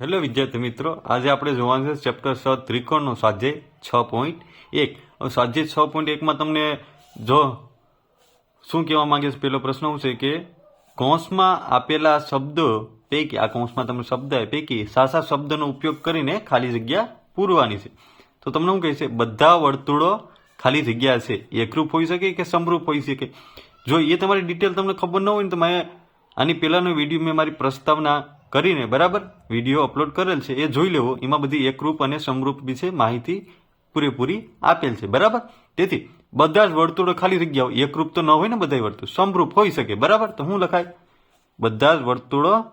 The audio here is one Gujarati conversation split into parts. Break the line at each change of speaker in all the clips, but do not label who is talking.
હેલો વિદ્યાર્થી મિત્રો, આજે આપણે જોવાનું છે ચેપ્ટર છ, ત્રિકોણનો સ્વાધ્યાય છ પોઈન્ટ એક. હવે સ્વાધ્યાય છ પોઈન્ટ એકમાં તમને જો શું કહેવા માંગે છે, પેલો પ્રશ્ન શું છે કે કૌંસમાં આપેલા શબ્દો પૈકી, આ કૌંસમાં તમને શબ્દ પૈકી સાસા શબ્દનો ઉપયોગ કરીને ખાલી જગ્યા પૂરવાની છે. તો તમને શું કહે છે, બધા વર્તુળો ખાલી જગ્યા છે. એકરૂપ હોઈ શકે કે સમરૂપ હોઈ શકે? જો એ તમારી ડિટેલ તમને ખબર ન હોય ને તો મેં આની પહેલાનો વીડિયો મેં મારી પ્રસ્તાવના કરીને, બરાબર? વીડિયો અપલોડ કરેલ છે, એ જોઈ લેવો. એમાં બધી એકરૂપ અને સમરૂપ વિશે માહિતી પૂરેપૂરી આપેલ છે, બરાબર? તેથી, બધા જ વર્તુળો ખાલી જગ્યાઓ, એકરૂપ તો ન હોય ને બધા વર્તુળ, સમરૂપ હોઈ શકે, બરાબર? તો શું લખાય? બધા જ વર્તુળો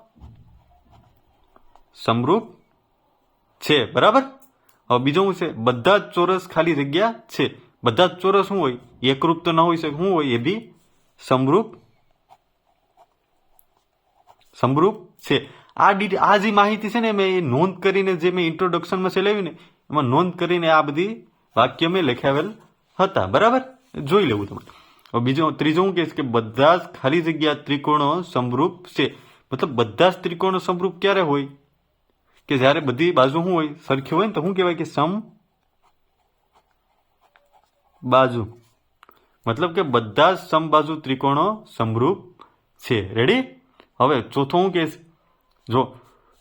સમરૂપ છે, બરાબર? હવે બીજું શું છે? બધા જ ચોરસ ખાલી જગ્યા છે. બધા જ ચોરસ શું હોય? એકરૂપ તો ન હોઈ શકે. શું હોય? એ બી સમરૂપ સમરૂપ છે. આ ડીટ આ જે માહિતી છે ને મેં એ નોંધ કરીને જે મેં ઇન્ટ્રોડક્શનમાં ચલાવી ને એમાં નોંધ કરીને આ બધી વાક્ય મેં લખાવેલ હતા. બરાબર? જોઈ લેવું તમારે. હવે બીજો, ત્રીજો હું કહીશ કે બધા જ ખાલી જગ્યા ત્રિકોણો સમરૂપ છે. મતલબ બધા જ ત્રિકોણો સમરૂપ ક્યારે હોય? કે જ્યારે બધી બાજુ શું હોય? સરખી હોય ને તો શું કહેવાય કે સમ બાજુ. મતલબ કે બધા જ સમબાજુ ત્રિકોણો સમરૂપ છે. રેડી હવે ચોથો હું કહીશ જો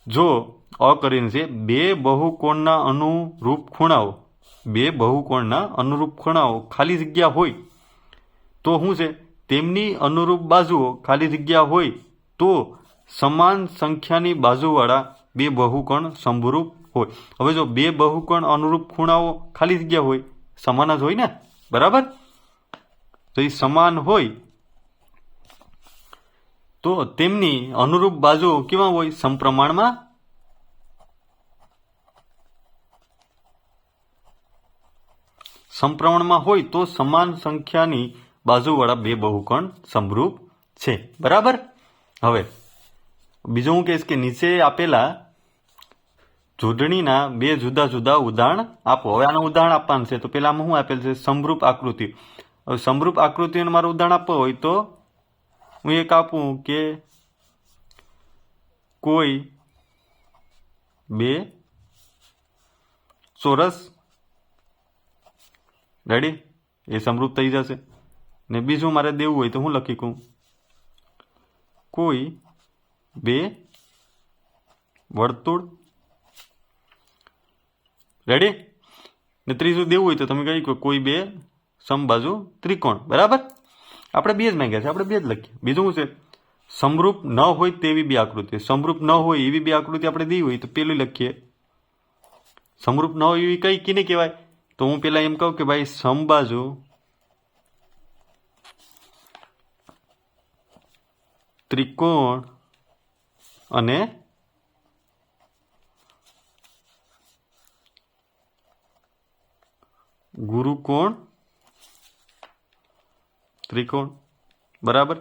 જો અ કરીને છે, બે બહુકોણના અનુરૂપ ખૂણાઓ, બે બહુકોણના અનુરૂપ ખૂણાઓ ખાલી જગ્યા હોય, તો શું છે? તેમની અનુરૂપ બાજુઓ ખાલી જગ્યા હોય, તો સમાન સંખ્યાની બાજુવાળા બે બહુકોણ સમરૂપ હોય. હવે જો બે બહુકોણ અનુરૂપ ખૂણાઓ ખાલી જગ્યા હોય, સમાન જ હોય ને? બરાબર? તો એ સમાન હોય તો તેમની અનુરૂપ બાજુ કેવા હોય સમપ્રમાણમાં? સમપ્રમાણમાં હોય તો સમાન સંખ્યાની બાજુવાળા બે બહુકોણ સમરૂપ છે. બરાબર? હવે, બીજું હું કહીશ કે નીચે આપેલા જોડણીના બે જુદા જુદા ઉદાહરણ આપો. હવે આનું ઉદાહરણ આપવાનું છે. તો પેલામાં શું આપેલ છે? સમરૂપ આકૃતિ. હવે સમરૂપ આકૃતિનું મારું ઉદાહરણ આપવું હોય તો હું એક આપું કે કોઈ બે ચોરસ રેડી એ સમૃદ્ધ થઈ જશે. ને બીજું મારે દેવું હોય તો હું લખી કહું. કોઈ બે વર્તુળ રેડી ને ત્રીજું દેવું હોય તો તમે કહી, કોઈ બે સમબાજુ ત્રિકોણ. બરાબર? આપણે બે જ માંગ્યા છે, આપણે બે જ લખીએ. બીજું શું છે? સમરૂપ ન હોય તેવી બે આકૃતિ. સમરૂપ ન હોય એવી બે આકૃતિ આપણે દી હોય તો પેલું લખીએ. સમરૂપ ન હોય એવી કઈ, કીને કહેવાય? તો હું પેલા એમ કહું કે ભાઈ, સમબાજુ ત્રિકોણ અને ગુરુકોણ ત્રિકોણ. બરાબર?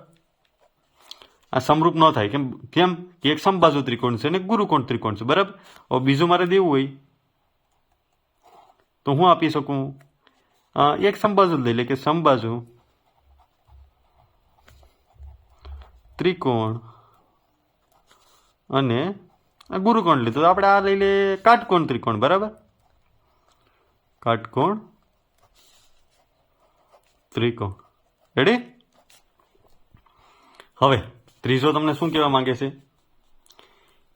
આ સમરૂપ ન થાય. કેમ? કેમ? કે એક સમબાજુ ત્રિકોણ છે અને ગુરુકોણ ત્રિકોણ છે. બરાબર? હવે બીજું મારે દેવું હોય. તો હું આપી શકું? એક સમબાજુ લઈ લે કે સમબાજુ ત્રિકોણ અને ગુરુકોણ લીધું તો આપણે આ લઈ લે કાટકોણ ત્રિકોણ. બરાબર? કાટકોણ ત્રિકોણ. રેડી હવે, ત્રીજો તમને શું કહેવા માંગે છે?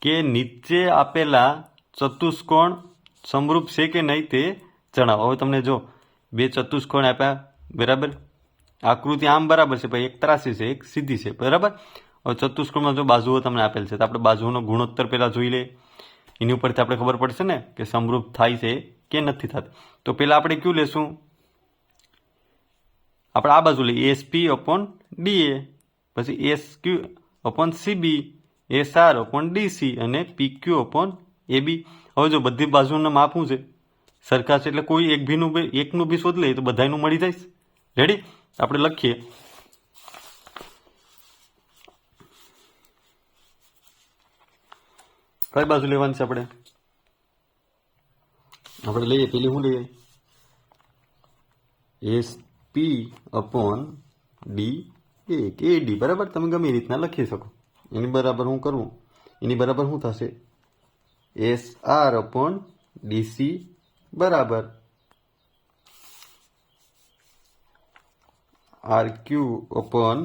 કે નીચે આપેલા ચતુષ્કોણ સમરૂપ છે કે નહીં તે જણાવો. હવે તમને જો બે ચતુષ્કોણ આપ્યા, બરાબર? આકૃતિ આમ બરાબર છે ભાઈ એક ત્રાસી છે, એક સીધી છે, બરાબર? હવે ચતુષ્કોણમાં જો બાજુઓ તમને આપેલ છે, તો આપણે બાજુઓનો ગુણોત્તર પહેલાં જોઈ લે એની ઉપરથી આપણે ખબર પડશે ને કે સમરૂપ થાય છે કે નથી થતું. તો પહેલાં આપણે કયું લેશું? આપણે આ બાજુ લઈએ એસ પી અપોન ડીએ પછી S Q upon CB S R upon DC અને પી ક્યુ એ બી હવે જો બધી બાજુના માપ શું છે? સરખા છે એટલે કોઈ એક ભીનું એકનું બી શોધ લઈએ તો બધાનું મળી જાય. રેડી આપણે લખીએ. કઈ બાજુ લેવાની છે આપણે? આપણે લઈએ, પેલી શું લઈએ? S P upon D A K D બરાબર તમે ગમે એ રીતના લખી શકો એની બરાબર હું કરું એની બરાબર શું થશે એસ આર અપોન ડીસી બરાબર R Q upon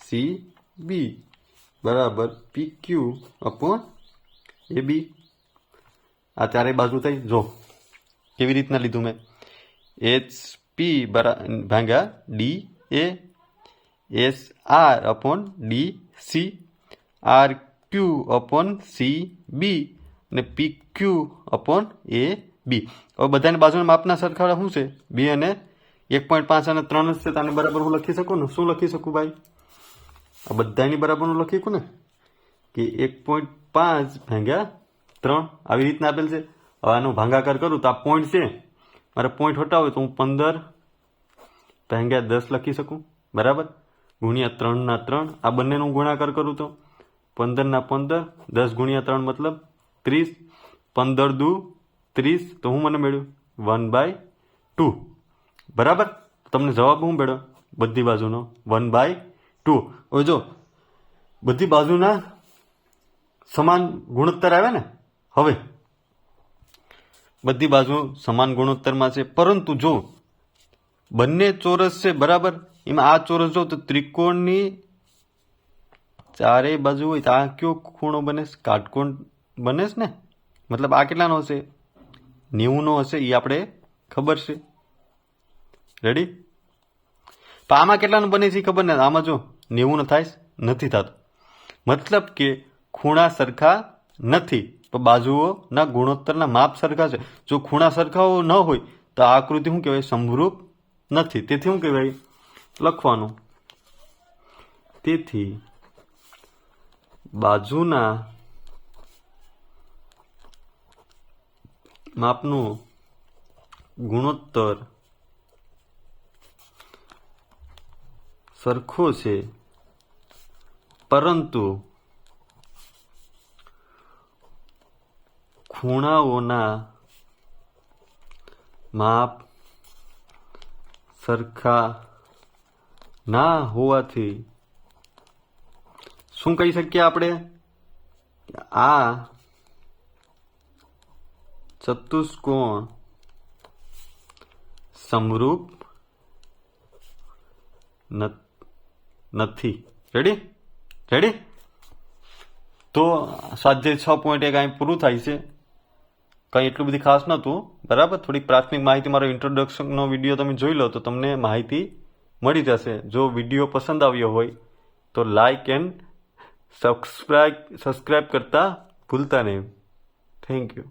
C B બરાબર પી ક્યુ અપોન એ બી આ ચારે બાજુ થઈ જો કેવી રીતના લીધું મેં એચ પી ભાંગ્યા D A S R upon D C R Q upon C B અને પી ક્યુ અપોન એ બી હવે બધાની બાજુના માપના સરખાળા શું છે? બે અને એક પોઈન્ટ પાંચ અને ત્રણ જ છે, તો આને બરાબર હું લખી શકું ને? શું લખી શકું ભાઈ? આ બધાની બરાબર હું લખી શકું ને? કે એક પોઈન્ટ પાંચ ભાંગ્યા ત્રણ. આવી રીતના આપેલ છે. હવે આનો ભાંગાકાર કરું તો આ પોઈન્ટ છે મારે પોઈન્ટ હટાવે તો હું પંદર ભાંગ્યા દસ લખી શકું. બરાબર? ગુણ્યા ત્રણના ત્રણ. આ બંનેનો ગુણાકાર કરું તો પંદરના પંદર, દસ ગુણ્યા ત્રણ મતલબ ત્રીસ. પંદર દુ ત્રીસ, તો હું મને મળ્યું વન બાય ટુ. બરાબર? તમને જવાબ હું મેળવ્યો? બધી બાજુનો. One by two. હવે જો, બધી બાજુના સમાન ગુણોત્તર આવે ને? હવે બધી બાજુ સમાન ગુણોત્તરમાં છે. પરંતુ જો બંને ચોરસ છે, બરાબર? એમાં આ ચોરસ જો તો ત્રિકોણની ચારેય બાજુ હોય તો આ કયો ખૂણો બને? કાટકોણ બને ને? મતલબ આ કેટલાનો હશે? નેવુંનો હશે એ આપણે ખબર છે. રેડી તો આમાં કેટલાનું બને છે ખબર નથી આમાં જો નેવું થાય નથી થતું. મતલબ કે ખૂણા સરખા નથી. પણ બાજુઓના ગુણોત્તરના માપ સરખા છે. જો ખૂણા સરખાઓ ન હોય, તો આ આકૃતિ શું કહેવાય? સમરૂપ નથી. તેથી શું કહેવાય? લખવાનું. તેથી બાજુના માપનું ગુણોત્તર સરખો છે. પરંતુ ખૂણાઓના માપ સરખા ના હોવાથી શું કહી શકીએ આપણે? આ ચતુષ્કોણ સમરૂપ નથી. રેડી રેડી તો સ્વાધ્યાય છ પોઈન્ટ એક અહીં પૂરું થાય છે. કંઈ એટલું બધી ખાસ નહોતું. બરાબર? થોડીક પ્રાથમિક માહિતી, મારો ઇન્ટ્રોડક્શનનો વીડિયો તમે જોઈ લો, તો તમને માહિતી મળી જશે. જો વીડિયો પસંદ આવ્યો હોય, તો લાઇક એન્ડ સબસ્ક્રાઇબ સબસ્ક્રાઇબ કરતા ભૂલતા નહીં. Thank you